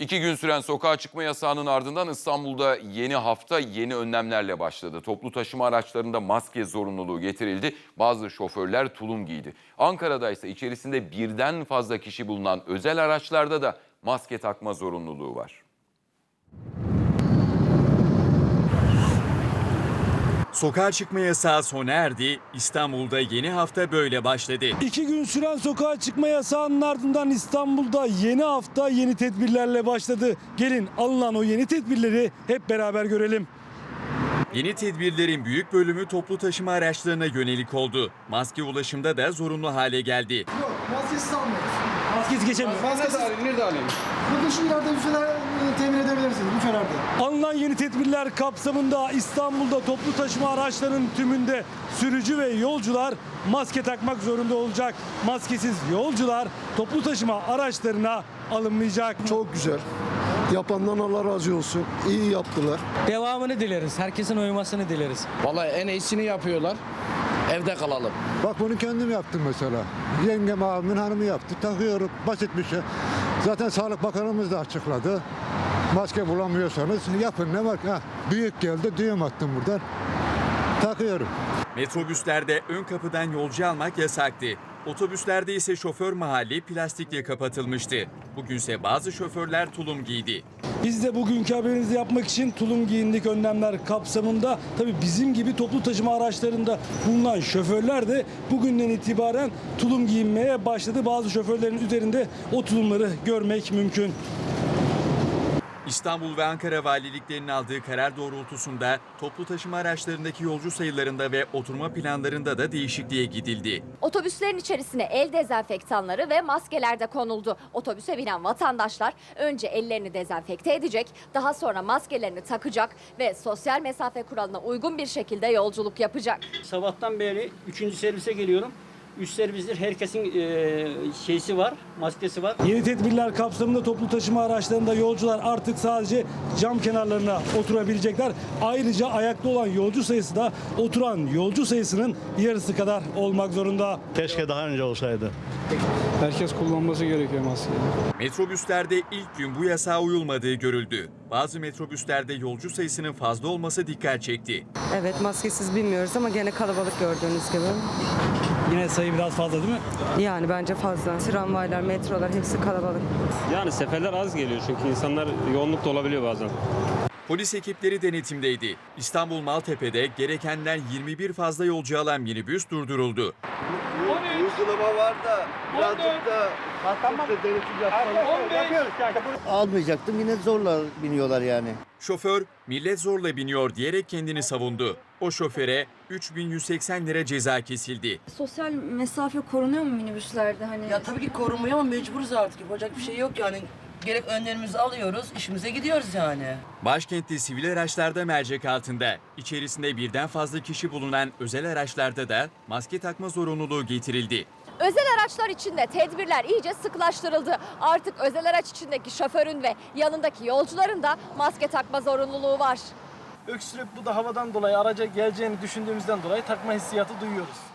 İki gün süren sokağa çıkma yasağının ardından İstanbul'da yeni hafta yeni önlemlerle başladı. Toplu taşıma araçlarında maske zorunluluğu getirildi. Bazı şoförler tulum giydi. Ankara'da ise içerisinde birden fazla kişi bulunan özel araçlarda da maske takma zorunluluğu var. Sokağa çıkma yasağı sona erdi. İstanbul'da yeni hafta böyle başladı. İki gün süren sokağa çıkma yasağının ardından İstanbul'da yeni hafta yeni tedbirlerle başladı. Gelin alınan o yeni tedbirleri hep beraber görelim. Yeni tedbirlerin büyük bölümü toplu taşıma araçlarına yönelik oldu. Maske ulaşımda da zorunlu hale geldi. Yok, maskesiz almıyoruz. Maskesi geçemiyor. Maskesiz. Nerede alayım? Burada şu ileride büfeler e, temin edebilirsiniz, büfelerde. Alınan yeni tedbirler kapsamında İstanbul'da toplu taşıma araçlarının tümünde sürücü ve yolcular maske takmak zorunda olacak. Maskesiz yolcular toplu taşıma araçlarına alınmayacak. Çok güzel. Yapandan Allah razı olsun. İyi yaptılar. Devamını dileriz. Herkesin uyumasını dileriz. Vallahi en iyisini yapıyorlar. Evde kalalım. Bak bunu kendim yaptım mesela. Yengem abimin hanımı yaptı. Takıyorum. Basit bir şey. Zaten Sağlık Bakanımız da açıkladı. Maske bulamıyorsanız yapın ne var? Ha, büyük geldi düğüm attım buradan. Takıyorum. Metrobüslerde ön kapıdan yolcu almak yasaktı. Otobüslerde ise şoför mahalli plastikle kapatılmıştı. Bugünse bazı şoförler tulum giydi. Biz de bugünkü haberinizi yapmak için tulum giyindik önlemler kapsamında. Tabii bizim gibi toplu taşıma araçlarında bulunan şoförler de bugünden itibaren tulum giyinmeye başladı. Bazı şoförlerin üzerinde o tulumları görmek mümkün. İstanbul ve Ankara valiliklerinin aldığı karar doğrultusunda toplu taşıma araçlarındaki yolcu sayılarında ve oturma planlarında da değişikliğe gidildi. Otobüslerin içerisine el dezenfektanları ve maskeler de konuldu. Otobüse binen vatandaşlar önce ellerini dezenfekte edecek, daha sonra maskelerini takacak ve sosyal mesafe kuralına uygun bir şekilde yolculuk yapacak. Sabahtan beri 3. servise geliyorum. 3 servistir herkesin e, şeysi var, maskesi var. Yeni tedbirler kapsamında toplu taşıma araçlarında yolcular artık sadece cam kenarlarına oturabilecekler. Ayrıca ayakta olan yolcu sayısı da oturan yolcu sayısının yarısı kadar olmak zorunda. Keşke daha önce olsaydı. Herkes kullanması gerekiyor maskeyi. Metrobüslerde ilk gün bu yasağa uyulmadığı görüldü. Bazı metrobüslerde yolcu sayısının fazla olması dikkat çekti. Evet maskesiz bilmiyoruz ama gene kalabalık gördüğünüz gibi. Yine sayı biraz fazla değil mi? Yani bence fazla. Tramvaylar, metrolar hepsi kalabalık. Yani seferler az geliyor çünkü insanlar yoğunluk da olabiliyor bazen. Polis ekipleri denetimdeydi. İstanbul Maltepe'de gerekenden 21 fazla yolcu alan minibüs durduruldu. Uygulama var da birazcık da Almayacaktım yine zorla biniyorlar yani. Şoför millet zorla biniyor diyerek kendini savundu. O şoföre 3180 lira ceza kesildi. Sosyal mesafe korunuyor mu minibüslerde hani? Ya tabii ki korunmuyor ama mecburuz artık. Yapacak bir şey yok yani. Gerek önlerimizi alıyoruz, işimize gidiyoruz yani. Başkentte sivil araçlarda mercek altında, içerisinde birden fazla kişi bulunan özel araçlarda da maske takma zorunluluğu getirildi. Özel araçlar içinde tedbirler iyice sıklaştırıldı. Artık özel araç içindeki şoförün ve yanındaki yolcuların da maske takma zorunluluğu var. Öksürük bu da havadan dolayı araca geleceğini düşündüğümüzden dolayı takma hissiyatı duyuyoruz.